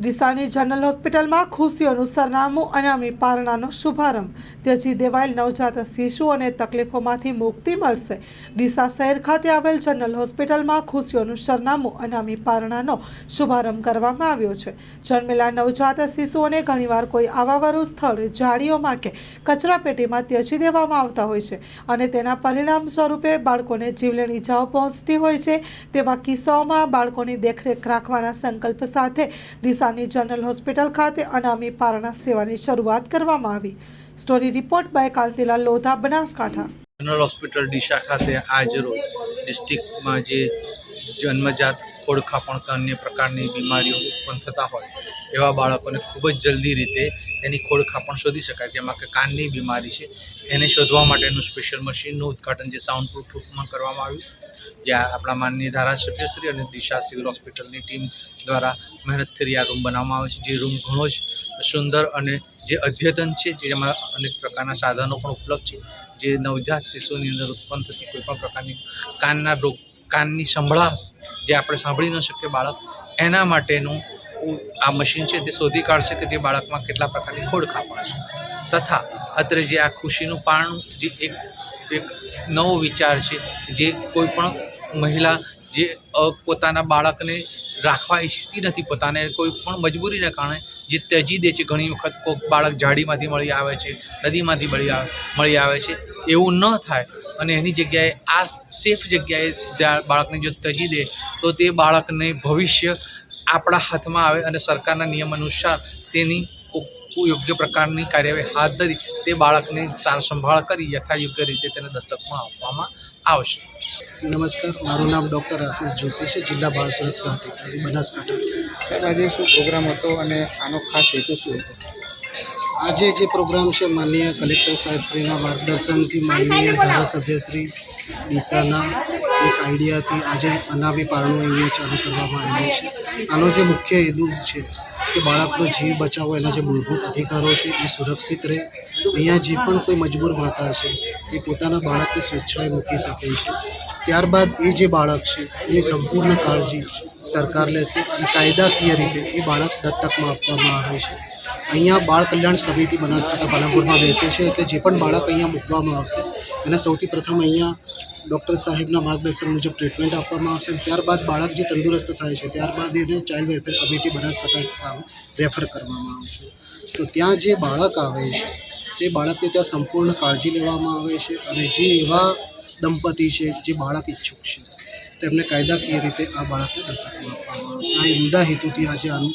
ડીસાની general હોસ્પિટલમાં ખુશીઓનું સરનામું અને અમી પારણાનો શુભારંભ. ત્યજી દેવાયેલ નવજાત શિશુઓને તકલીફોમાંથી મુક્તિ મળશે. ડીસા શહેર ખાતે આવેલ જનરલ હોસ્પિટલમાં ખુશીઓનું સરનામું અને અમી પારણાનો શુભારંભ કરવામાં આવ્યો છે. જન્મેલા નવજાત શિશુઓને ઘણીવાર કોઈ આવાવાળું સ્થળ જાળીઓમાં કે કચરાપેટીમાં ત્યજી દેવામાં આવતા હોય છે અને તેના પરિણામ સ્વરૂપે બાળકોને જીવલેણ ઇજાઓ પહોંચતી હોય છે. તેવા કિસ્સાઓમાં બાળકોની દેખરેખ રાખવાના સંકલ્પ સાથે ડીસાની જનરલ હોસ્પિટલ ખાતે અનામી પારણા સેવાની શરૂઆત કરવામાં આવી. Story report by Kantilal Lodha, Banaskantha. General hospital Deesa ખાતે આજ રોજ ડિસ્ટ્રિક્ટમાં જે જન્મજાત ખોડખાપણ કે અન્ય પ્રકારની બીમારીઓ ઉત્પન્ન થતા હોય એવા બાળકોને ખૂબ જ જલ્દી રીતે એની ખોડખાપણ શોધી શકાય. જેમાં કે કાનની બીમારી છે, એને શોધવા માટેનું સ્પેશિયલ મશીનનું ઉદ્ઘાટન જે સાઉન્ડ પ્રૂફ રૂપમાં કરવામાં આવ્યું જ્યાં આપણા માનનીય ધારાસભ્યશ્રી અને દિશા સિવિલ હોસ્પિટલની ટીમ દ્વારા મહેનતથી આ રૂમ બનાવવામાં આવે છે. જે રૂમ ઘણો જ સુંદર અને જે અદ્યતન છે જેમાં અનેક પ્રકારના સાધનો પણ ઉપલબ્ધ છે. જે નવજાત શિશુની અંદર ઉત્પન્ન થતી કોઈપણ પ્રકારની કાનના રોગ કાનની સંભળાશ જે આપણે સાંભળી ન શકીએ બાળક, એના માટેનું આ મશીન છે તે શોધી કાઢશે કે તે બાળકમાં કેટલા પ્રકારની ખોડ ખોડખાપણ છે. તથા અત્રે જે આ ખુશીનું પારણું, જે એક એક નવો વિચાર છે જે કોઈ પણ મહિલા જે પોતાના બાળકને રાખવા ઈચ્છતી નથી, પોતાને કોઈ પણ મજબૂરીને કારણે જે ત્યજી દે છે, ઘણી વખત કોઈક બાળક ઝાડીમાંથી મળી આવે છે, નદીમાંથી મળી આવે મળી આવે છે એવું ન થાય. અને એની જગ્યાએ આ સેફ જગ્યાએ બાળકને જો તજી દે તો તે બાળકને ભવિષ્ય આપણા હાથમાં આવે અને સરકારના નિયમ અનુસાર તેની યોગ્ય પ્રકારની કાર્યવાહી હાથ ધરી તે બાળકને સાર સંભાળ કરી યથાયોગ્ય રીતે તેને દત્તકમાં આપવામાં આવશે. નમસ્કાર મારું નામ ડૉક્ટર આશિષ જોશી છે જિલ્લા બાળ સુરક્ષા અધિકારી બનાસકાંઠા. આજે શું પ્રોગ્રામ હતો અને આનો ખાસ હેતુ શું હતો? આજે જે પ્રોગ્રામ છે, માનનીય કલેક્ટર સાહેબશ્રીના માર્ગદર્શનથી માનનીય ધારાસભ્યશ્રી દિશાના એક આઈડિયાથી આજે અનામી પારણું અહીંયા ચાલુ કરવામાં આવ્યું છે. આનો જે મુખ્ય હેતુ છે કે બાળકનો જીવ બચાવવો એના જે મૂળભૂત અધિકારો છે, એ સુરક્ષિત રહે. અહીંયા જે પણ કોઈ મજબૂર માતા છે, એ પોતાના બાળકને સ્વેચ્છાએ મૂકી શકે છે. ત્યારબાદ એ જે બાળક છે, એની સંપૂર્ણ કાળજી સરકાર લેશે. કાયદાકીય રીતે એ બાળક દત્તકમાં આપવામાં આવે છે. અહીંયા બાળ કલ્યાણ સમિતિ બનાસકાંઠા પાલનપુરમાં બેસે છે એટલે જે પણ બાળક અહીંયા મૂકવામાં આવશે, એને સૌથી પ્રથમ અહીંયા ડૉક્ટર સાહેબના માર્ગદર્શન મુજબ ટ્રીટમેન્ટ આપવામાં આવશે ત્યારબાદ બાળક જે તંદુરસ્ત થાય છે, ત્યારબાદ એને ચાઇલ્ડ વેલફેર કમિટી બનાસકાંઠા સામે રેફર કરવામાં આવશે. તો ત્યાં જે બાળક આવે છે, તે બાળકને ત્યાં સંપૂર્ણ કાળજી લેવામાં આવે છે અને જે એવા દંપતી છે, જે બાળક ઈચ્છુક છે, તેમને કાયદાકીય રીતે આ બાળકને દત્તક આપવામાં આવશે. આ ઉમદા હેતુથી આજે આનું